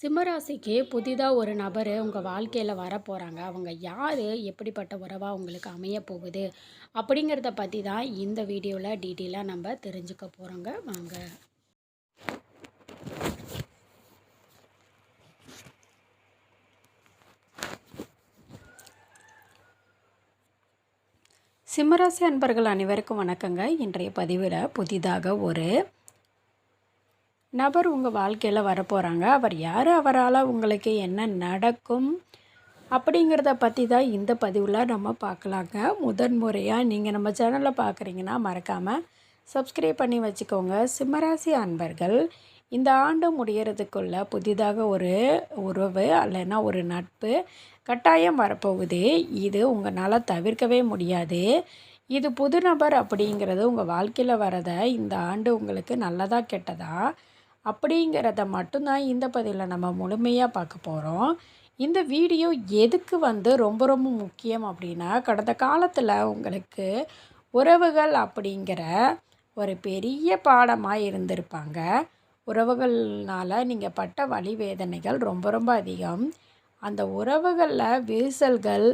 சிம்மராசிக்கு புதிதாக ஒரு நபர் உங்கள் வாழ்க்கையில் வரப்போகிறாங்க அவங்க யார்? எப்படிப்பட்ட உறவாக உங்களுக்கு அமைய போகுது? அப்படிங்கிறத பற்றி தான் இந்த வீடியோவில் டீட்டெயிலாக நம்ம தெரிஞ்சுக்க போகிறோங்க வாங்க. சிம்மராசி அன்பர்கள் அனைவருக்கும் வணக்கங்க. இன்றைய பதிவில் புதிதாக ஒரு நபர் உங்கள் வாழ்க்கையில் வரப்போகிறாங்க அவர் யார்? அவரால் உங்களுக்கு என்ன நடக்கும்? அப்படிங்கிறத பற்றி தான் இந்த பதிவில் நம்ம பார்க்கலாங்க. முதன் முறையாக நீங்கள் நம்ம சேனலில் பார்க்குறீங்கன்னா மறக்காமல் சப்ஸ்கிரைப் பண்ணி வச்சுக்கோங்க. சிம்மராசி அன்பர்கள் இந்த ஆண்டு முடியறதுக்குள்ள புதிதாக ஒரு உறவு அல்லைன்னா ஒரு நட்பு கட்டாயம் வரப்போகுது. இது உங்களால் தவிர்க்கவே முடியாது. இது புது நபர் அப்படிங்கிறது உங்கள் வாழ்க்கையில் வரதை இந்த ஆண்டு உங்களுக்கு நல்லதாக கெட்டதா அப்படிங்கிறத மட்டும்தான் இந்த பதிவில் நம்ம முழுமையாக பார்க்க போகிறோம் இந்த வீடியோ எதுக்கு வந்து ரொம்ப ரொம்ப முக்கியம் அப்படின்னா கடந்த காலத்தில் உங்களுக்கு உறவுகள் அப்படிங்கிற ஒரு பெரிய பாடமாக இருந்திருப்பாங்க. உறவுகள்னால் நீங்கள் பட்ட வழி வேதனைகள் ரொம்ப ரொம்ப அதிகம். அந்த உறவுகளில் விரிசல்கள்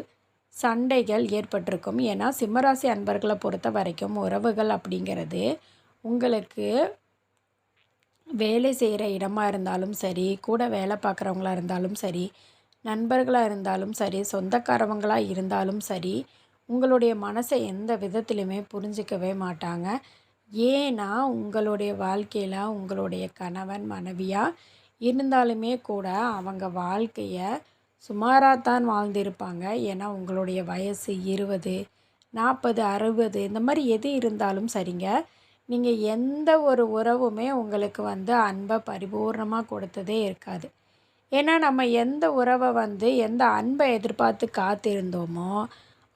சண்டைகள் ஏற்பட்டிருக்கும். ஏன்னா சிம்மராசி அன்பர்களை பொறுத்த வரைக்கும் உறவுகள் அப்படிங்கிறது உங்களுக்கு வேலை செய்கிற இடமா இருந்தாலும் சரி கூட வேலை பார்க்குறவங்களா இருந்தாலும் சரி நண்பர்களாக இருந்தாலும் சரி சொந்தக்காரவங்களாக இருந்தாலும் சரி உங்களுடைய மனசை எந்த விதத்துலையுமே புரிஞ்சிக்கவே மாட்டாங்க. ஏன்னா உங்களுடைய வாழ்க்கையில் உங்களுடைய கணவன் மனைவியாக இருந்தாலுமே கூட அவங்க வாழ்க்கையை சுமாராக தான் வாழ்ந்திருப்பாங்க. ஏன்னா உங்களுடைய வயசு இருபது நாற்பது அறுபது இந்த மாதிரி எது இருந்தாலும் சரிங்க. நீங்கள் எந்த ஒரு உறவுமே உங்களுக்கு வந்து அன்பை பரிபூர்ணமாக கொடுத்ததே இருக்காது. ஏன்னா நம்ம எந்த உறவை வந்து எந்த அன்பை எதிர்பார்த்து காத்திருந்தோமோ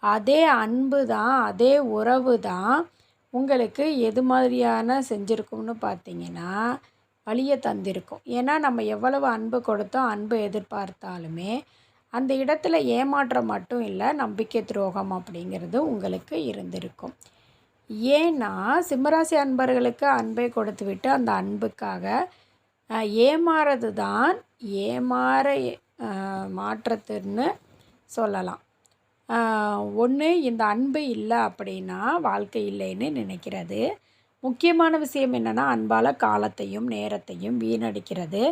அதே அன்பு தான் அதே உறவு தான் உங்களுக்கு எது மாதிரியான செஞ்சுருக்கும்னு பார்த்தீங்கன்னா வழியை தந்திருக்கும். ஏன்னா நம்ம எவ்வளவு அன்பு கொடுத்தோம் அன்பு எதிர்பார்த்தாலுமே அந்த இடத்துல ஏமாற்றம் மட்டும் இல்லை நம்பிக்கை துரோகம் அப்படிங்கிறது உங்களுக்கு இருந்திருக்கும். ஏன்னா சிம்மராசி அன்பர்களுக்கு அன்பை கொடுத்துவிட்டு அந்த அன்புக்காக ஏமாறது தான் ஏமாற மாற்றத்துன்னு சொல்லலாம். ஒன்று இந்த அன்பு இல்லை அப்படின்னா வாழ்க்கை இல்லைன்னு நினைக்கிறது. முக்கியமான விஷயம் என்னென்னா அன்பால் காலத்தையும் நேரத்தையும் வீணடிக்கிறது.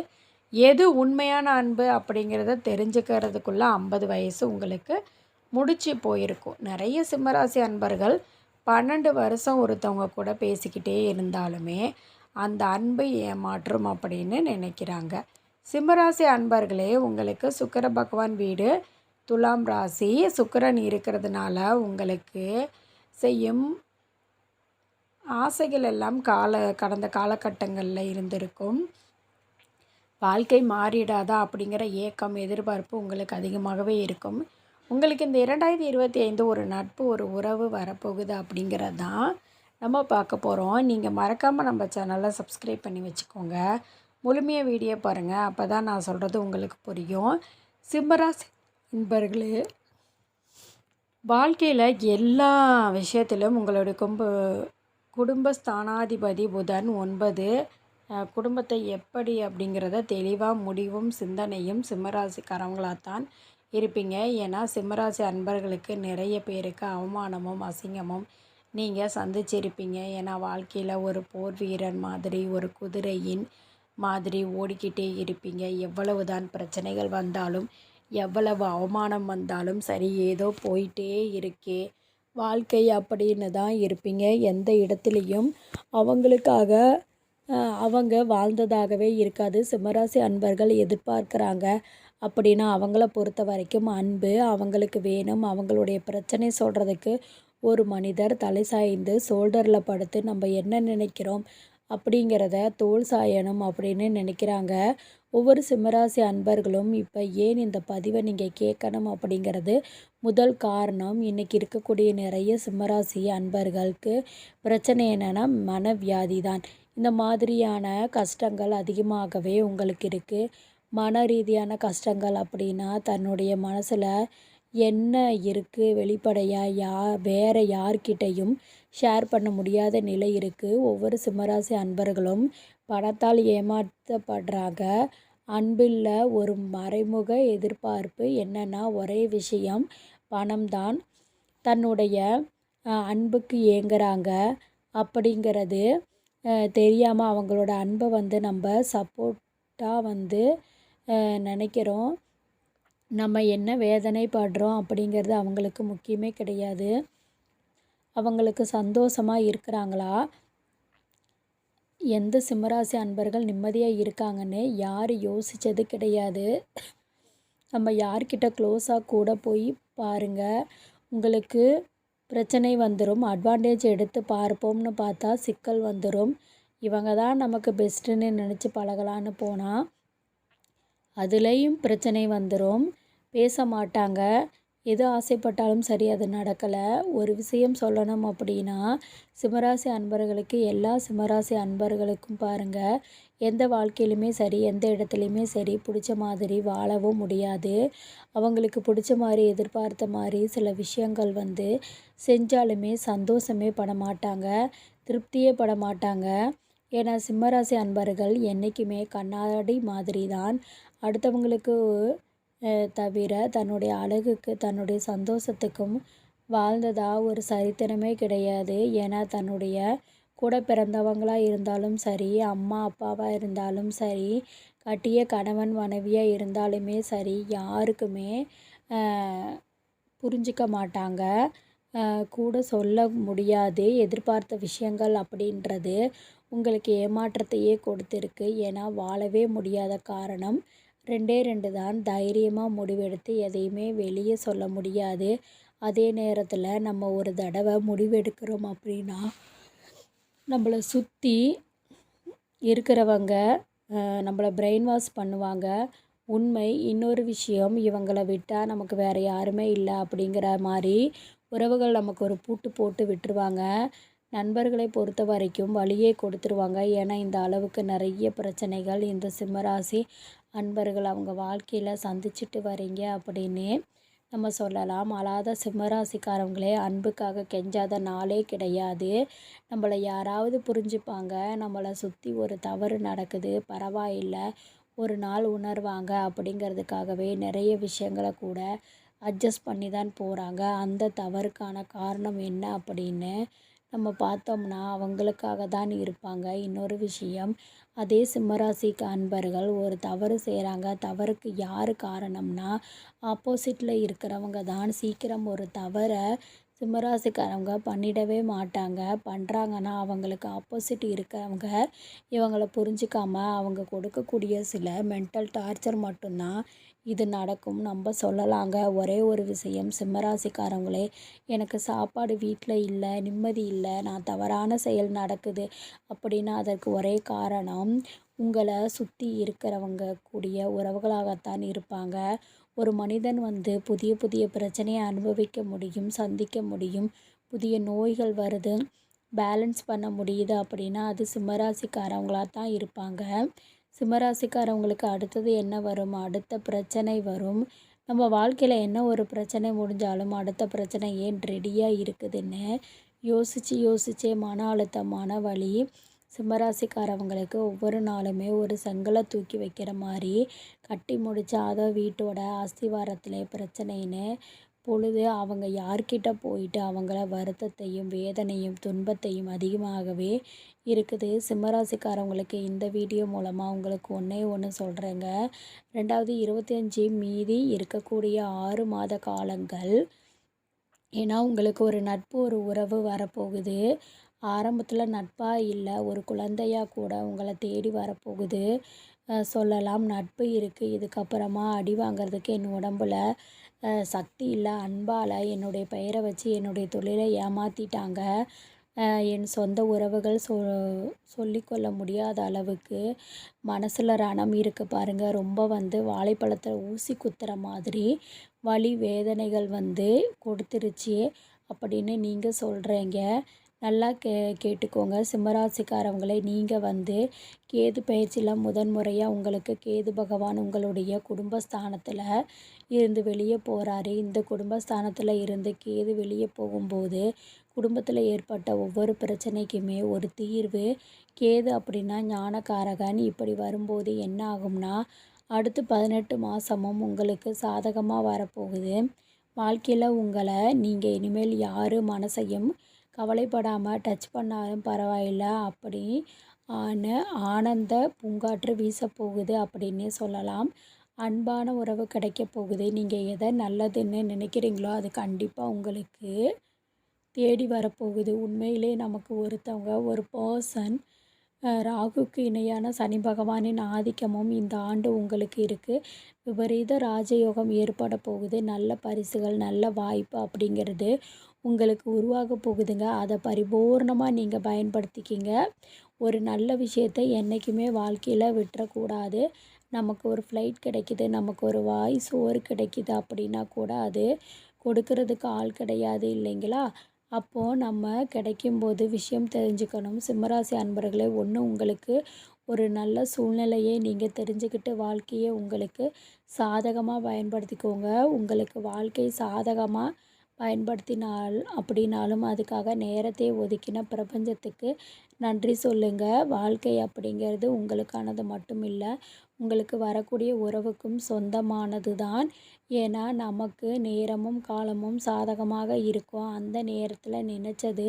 எது உண்மையான அன்பு அப்படிங்கிறத தெரிஞ்சுக்கிறதுக்குள்ளே ஐம்பது வயசு உங்களுக்கு முடிச்சு போயிருக்கும். நிறைய சிம்மராசி அன்பர்கள் பன்னெண்டு வருஷம் ஒருத்தவங்க கூட பேசிக்கிட்டே இருந்தாலுமே அந்த அன்பு ஏமாற்றும் அப்படின்னு நினைக்கிறாங்க. சிம்மராசி அன்பர்களே உங்களுக்கு சுக்கர பகவான் வீடு துலாம் ராசி சுக்கரன் இருக்கிறதுனால உங்களுக்கு செய்யும் ஆசைகள் எல்லாம் கால கடந்த காலகட்டங்களில் இருந்திருக்கும். வாழ்க்கை மாறிடாதா அப்படிங்கிற ஏக்கம் எதிர்பார்ப்பு உங்களுக்கு அதிகமாகவே இருக்கும். உங்களுக்கு இந்த இரண்டாயிரத்தி இருபத்தி ஐந்து ஒரு நட்பு ஒரு உறவு வரப்போகுது அப்படிங்கிறது தான் நம்ம பார்க்க போகிறோம் நீங்கள் மறக்காமல் நம்ம சேனலை சப்ஸ்கிரைப் பண்ணி வச்சுக்கோங்க. முழுமையாக வீடியோ பாருங்கள் அப்போ தான் நான் சொல்கிறது உங்களுக்கு புரியும். சிம்மராசி நண்பர்களே வாழ்க்கையில் எல்லா விஷயத்திலும் உங்களுடைய கும்ப குடும்பஸ்தானாதிபதி புதன் ஒன்பது குடும்பத்தை எப்படி அப்படிங்கிறத தெளிவாக முடிவும் சிந்தனையும் சிம்மராசிக்காரவங்களாக தான் இருப்பீங்க. ஏன்னா சிம்மராசி அன்பர்களுக்கு நிறைய பேருக்கு அவமானமும் அசிங்கமும் நீங்கள் சந்திச்சிருப்பீங்க. ஏன்னா வாழ்க்கையில் ஒரு போர் வீரன் மாதிரி ஒரு குதிரையின் மாதிரி ஓடிக்கிட்டே இருப்பீங்க. எவ்வளவு தான் பிரச்சனைகள் வந்தாலும் எவ்வளவு அவமானம் வந்தாலும் சரி ஏதோ போயிட்டே இருக்கே. வாழ்க்கை அப்படின்னு தான் இருப்பீங்க. எந்த இடத்துலையும் அவங்களுக்காக அவங்க வாழ்ந்ததாகவே இருக்காது. சிம்மராசி அன்பர்கள் எதிர்பார்க்குறாங்க. அப்படின்னா அவங்கள பொறுத்த வரைக்கும் அன்பு அவங்களுக்கு வேணும் அவங்களுடைய பிரச்சனை சொல்கிறதுக்கு ஒரு மனிதர் தலை சாய்ந்து ஷோல்டரில் படுத்து நம்ம என்ன நினைக்கிறோம் அப்படிங்கிறத தோல் சாயணும் அப்படின்னு நினைக்கிறாங்க. ஒவ்வொரு சிம்மராசி அன்பர்களும் இப்போ ஏன் இந்த பதிவை நீங்கள் கேட்கணும் அப்படிங்கிறது முதல் காரணம். இன்றைக்கி இருக்கக்கூடிய நிறைய சிம்மராசி அன்பர்களுக்கு பிரச்சனை என்னென்னா மனவியாதி தான் இந்த மாதிரியான கஷ்டங்கள் அதிகமாகவே உங்களுக்கு இருக்குது மன ரீதியான கஷ்டங்கள் அப்படின்னா தன்னுடைய மனசில் என்ன இருக்குது வெளிப்படையாக யா வேறு யார்கிட்டையும் ஷேர் பண்ண முடியாத நிலை இருக்குது ஒவ்வொரு சிம்மராசி அன்பர்களும் பணத்தால் ஏமாற்றப்படுறாங்க. அன்பில் ஒரு மறைமுக எதிர்பார்ப்பு என்னென்னா ஒரே விஷயம் பணம் தான் தன்னுடைய அன்புக்கு ஏங்குறாங்க அப்படிங்கிறது தெரியாமல் அவங்களோட அன்பை வந்து நம்ம சப்போர்ட்டாக வந்து நினைக்கிறோம். நம்ம என்ன வேதனைப்படுறோம் அப்படிங்கிறது அவங்களுக்கு முக்கியமே கிடையாது. அவங்களுக்கு சந்தோஷமாக இருக்கிறாங்களா? எந்த சிம்மராசி அன்பர்கள் நிம்மதியாக இருக்காங்கன்னு யார் யோசித்தது கிடையாது. நம்ம யார்கிட்ட க்ளோஸாக கூட போய் பாருங்கள் உங்களுக்கு பிரச்சனை வந்துடும் அட்வான்டேஜ் எடுத்து பார்ப்போம்னு பார்த்தா சிக்கல் வந்துடும் இவங்க தான் நமக்கு பெஸ்ட்டுன்னு நினச்சி பழகலான்னு போனால் அதுலேயும் பிரச்சனை வந்துடும் பேச மாட்டாங்க. எது ஆசைப்பட்டாலும் சரி அது நடக்கலை. ஒரு விஷயம் சொல்லணும் அப்படின்னா சிம்மராசி அன்பர்களுக்கு எல்லா சிம்மராசி அன்பர்களுக்கும் பாருங்கள் எந்த வாழ்க்கையிலுமே சரி எந்த இடத்துலையுமே சரி பிடிச்ச மாதிரி வாழவும் முடியாது. அவங்களுக்கு பிடிச்ச மாதிரி எதிர்பார்த்த மாதிரி சில விஷயங்கள் வந்து செஞ்சாலுமே சந்தோஷமே பட மாட்டாங்க. திருப்தியே பட மாட்டாங்க. ஏன்னா சிம்மராசி அன்பர்கள் என்றைக்குமே கண்ணாடி மாதிரி தான் அடுத்தவங்களுக்கு தவிர தன்னுடைய அழகுக்கு தன்னுடைய சந்தோஷத்துக்கும் வாழ்ந்ததாக ஒரு சரித்திரமே கிடையாது. ஏன்னா தன்னுடைய கூட பிறந்தவங்களாக இருந்தாலும் சரி அம்மா அப்பாவாக இருந்தாலும் சரி கட்டிய கணவன் மனைவியாக இருந்தாலுமே சரி யாருக்குமே புரிஞ்சிக்க மாட்டாங்க. கூட சொல்ல முடியாது. எதிர்பார்த்த விஷயங்கள் அப்படின்றது உங்களுக்கு ஏமாற்றத்தையே கொடுத்துருக்கு. ஏன்னா வாழவே முடியாத காரணம். ரெண்டே ரெண்டு தான். தைரியமாக முடிவெடுத்து எதையுமே வெளியே சொல்ல முடியாது. அதே நேரத்தில் நம்ம ஒரு தடவை முடிவெடுக்கிறோம் அப்படின்னா நம்மளை சுற்றி இருக்கிறவங்க நம்மளை பிரெயின் வாஷ் பண்ணுவாங்க. உண்மை இன்னொரு விஷயம் இவங்களை விட்டால் நமக்கு வேறு யாருமே இல்லை அப்படிங்கிற மாதிரி உறவுகள் நமக்கு ஒரு பூட்டு போட்டு விட்டுருவாங்க. நண்பர்களை பொறுத்த வரைக்கும் வழியே கொடுத்துருவாங்க. ஏன்னா இந்த அளவுக்கு நிறைய பிரச்சனைகள் இந்த சிம்மராசி அன்பர்கள் அவங்க வாழ்க்கையில் சந்திச்சுட்டு வரீங்க அப்படின்னு நம்ம சொல்லலாம். அழாத சிம்மராசிக்காரவங்களே அன்புக்காக கெஞ்சாத நாளே கிடையாது. நம்மளை யாராவது புரிஞ்சுப்பாங்க. நம்மளை சுற்றி ஒரு தவறு நடக்குது. பரவாயில்லை. ஒரு நாள் உணர்வாங்க அப்படிங்கிறதுக்காகவே நிறைய விஷயங்களை கூட அட்ஜஸ்ட் பண்ணி தான் போகிறாங்க அந்த தவறுக்கான காரணம் என்ன அப்படின்னு நம்ம பார்த்தோம்னா அவங்களுக்காக தான் இருப்பாங்க. இன்னொரு விஷயம் அதே சிம்மராசிக்கு அன்பர்கள் ஒரு தவறு செய்கிறாங்க தவறுக்கு யார் காரணம்னா ஆப்போசிட்டில் இருக்கிறவங்க தான். சீக்கிரம் ஒரு தவறை சிம்மராசிக்காரவங்க பண்ணிடவே மாட்டாங்க. பண்ணுறாங்கன்னா அவங்களுக்கு ஆப்போசிட் இருக்கிறவங்க இவங்களை புரிஞ்சிக்காமல் அவங்க கொடுக்கக்கூடிய சில மென்டல் டார்ச்சர் மட்டும்தான் இது நடக்கும். நம்ம சொல்லலாங்க. ஒரே ஒரு விஷயம். சிம்மராசிக்காரங்களே எனக்கு சாப்பாடு வீட்டில் இல்லை நிம்மதி இல்லை நான் தவறான செயல் நடக்குது அப்படின்னா அதற்கு ஒரே காரணம் உங்களை சுற்றி இருக்கிறவங்க கூடிய உறவுகளாகத்தான் இருப்பாங்க. ஒரு மனிதன் வந்து புதிய புதிய பிரச்சனையை அனுபவிக்க முடியும் சந்திக்க முடியும். புதிய நோய்கள் வருது. பேலன்ஸ் பண்ண முடியுது அப்படின்னா அது சிம்மராசிக்காரவங்களாக தான் இருப்பாங்க. சிம்மராசிக்காரவங்களுக்கு அடுத்தது என்ன வரும்? அடுத்த பிரச்சனை வரும். நம்ம வாழ்க்கையில் என்ன ஒரு பிரச்சனை முடிஞ்சாலும் அடுத்த பிரச்சனை ஏன் ரெடியாக இருக்குதுன்னு யோசித்து யோசித்தே மன அழுத்தம் மன வலி சிம்மராசிக்காரவங்களுக்கு ஒவ்வொரு நாளுமே ஒரு செங்கலை தூக்கி வைக்கிற மாதிரி கட்டி முடித்தா அதோ வீட்டோட அஸ்திவாரத்தில் பிரச்சனைன்னு பொழுது அவங்க யார்கிட்ட போயிட்டு அவங்கள வருத்தத்தையும் வேதனையும் துன்பத்தையும் அதிகமாகவே இருக்குது. சிம்மராசிக்காரவங்களுக்கு இந்த வீடியோ மூலமாக உங்களுக்கு ஒன்றே ஒன்று சொல்கிறேங்க ரெண்டாவது இருபத்தி அஞ்சு மீதி இருக்கக்கூடிய ஆறு மாத காலங்கள். ஏன்னா உங்களுக்கு ஒரு நட்பு ஒரு உறவு வரப்போகுது. ஆரம்பத்தில் நட்பாக இல்லை ஒரு குழந்தையாக கூட உங்களை தேடி வரப்போகுது. சொல்லலாம் நட்பு இருக்குது இதுக்கப்புறமா அடி வாங்கிறதுக்கு என் உடம்புல சக்தி இல்லை அன்பால் என்னுடைய பெயரை வச்சு என்னுடைய தொழிலை ஏமாற்றிட்டாங்க என் சொந்த உறவுகள் சொ சொல்லிக்கொள்ள முடியாத அளவுக்கு மனசில் ரணம் இருக்குது பாருங்கள் ரொம்ப வந்து வாழைப்பழத்தில் ஊசி குத்துற மாதிரி வலி வேதனைகள் வந்து கொடுத்துருச்சு. அப்படின்னு நீங்கள் சொல்கிறீங்க நல்லா கே கேட்டுக்கோங்க. சிம்மராசிக்காரவங்களை நீங்கள் வந்து கேது பயிற்சியில் முதன் முறையாக உங்களுக்கு கேது பகவான் உங்களுடைய குடும்பஸ்தானத்தில் இருந்து வெளியே போகிறாரு இந்த குடும்பஸ்தானத்தில் இருந்து கேது வெளியே போகும்போது குடும்பத்தில் ஏற்பட்ட ஒவ்வொரு பிரச்சனைக்குமே ஒரு தீர்வு. கேது அப்படின்னா ஞானக்காரகன். இப்படி வரும்போது என்ன ஆகும்னா அடுத்து பதினெட்டு மாதமும் உங்களுக்கு சாதகமாக வரப்போகுது. வாழ்க்கையில் உங்களை நீங்கள் இனிமேல் யார் மனசையும் கவலைப்படாமல் டச் பண்ணாலும் பரவாயில்ல அப்படி ஆன ஆனந்த பூங்காற்று வீசப்போகுது அப்படின்னே சொல்லலாம். அன்பான உறவு கிடைக்க போகுது. நீங்கள் எதை நல்லதுன்னு நினைக்கிறீங்களோ அது கண்டிப்பாக உங்களுக்கு தேடி வரப்போகுது உண்மையிலே நமக்கு ஒருத்தவங்க ஒரு பர்சன் ராகுக்கு இணையான சனி பகவானின் ஆதிக்கமும் இந்த ஆண்டு உங்களுக்கு இருக்குது விபரீத ராஜயோகம் ஏற்பட போகுது. நல்ல பரிசுகள் நல்ல வாய்ப்பு அப்படிங்கிறது உங்களுக்கு உருவாக போகுதுங்க. அதை பரிபூர்ணமாக நீங்கள் பயன்படுத்திக்கிங்க. ஒரு நல்ல விஷயத்தை என்றைக்குமே வாழ்க்கையில் விட்டுறக்கூடாது. நமக்கு ஒரு ஃப்ளைட் கிடைக்கிது நமக்கு ஒரு வாய் சோறு கிடைக்கிது அப்படின்னா கூட அது கொடுக்கறதுக்கு ஆள் கிடையாது இல்லைங்களா? அப்போது நம்ம கிடைக்கும்போது விஷயம் தெரிஞ்சுக்கணும். சிம்மராசி அன்பர்களே ஒன்று உங்களுக்கு ஒரு நல்ல சூழ்நிலையை நீங்கள் தெரிஞ்சுக்கிட்டு வாழ்க்கையை உங்களுக்கு சாதகமாக பயன்படுத்திக்கோங்க. உங்களுக்கு வாழ்க்கை சாதகமாக பயன்படுத்தினால் அப்படின்னாலும் அதுக்காக நேரத்தை ஒதுக்கின பிரபஞ்சத்துக்கு நன்றி சொல்லுங்கள் வாழ்க்கை அப்படிங்கிறது உங்களுக்கானது மட்டும் இல்லை உங்களுக்கு வரக்கூடிய உறவுக்கும் சொந்தமானது தான் ஏன்னா நமக்கு நேரமும் காலமும் சாதகமாக இருக்கும். அந்த நேரத்தில் நினச்சது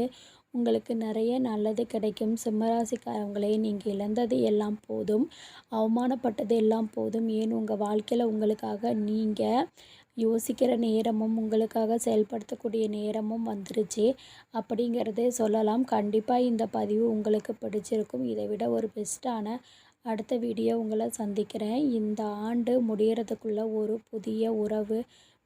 உங்களுக்கு நிறைய நல்லது கிடைக்கும். சிம்மராசிக்காரங்களே நீங்கள் இழந்தது எல்லாம் போதும். அவமானப்பட்டது எல்லாம் போதும். ஏன் உங்கள் வாழ்க்கையில் உங்களுக்காக நீங்கள் யோசிக்கிற நேரமும் உங்களுக்காக செயல்படுத்தக்கூடிய நேரமும் வந்துருச்சு. அப்படிங்கிறதே சொல்லலாம். கண்டிப்பாக இந்த பதிவு உங்களுக்கு பிடிச்சிருக்கும். இதை விட ஒரு பெஸ்ட்டான அடுத்த வீடியோ உங்களை சந்திக்கிறேன். இந்த ஆண்டு முடிகிறதுக்குள்ளே ஒரு புதிய உறவு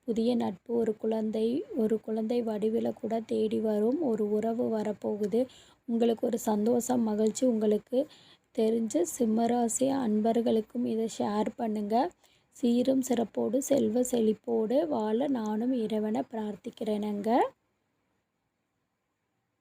புதிய நட்பு ஒரு குழந்தை ஒரு குழந்தை வடிவில் கூட தேடி வரும். ஒரு உறவு வரப்போகுது. உங்களுக்கு ஒரு சந்தோஷம் மகிழ்ச்சி உங்களுக்கு தெரிஞ்ச சிம்மராசி அன்பர்களுக்கும் இதை ஷேர் பண்ணுங்கள் சீரும் சிறப்போடு செல்வ செழிப்போடு வாழ நானும் இறைவனை பிரார்த்திக்கிறேனுங்க.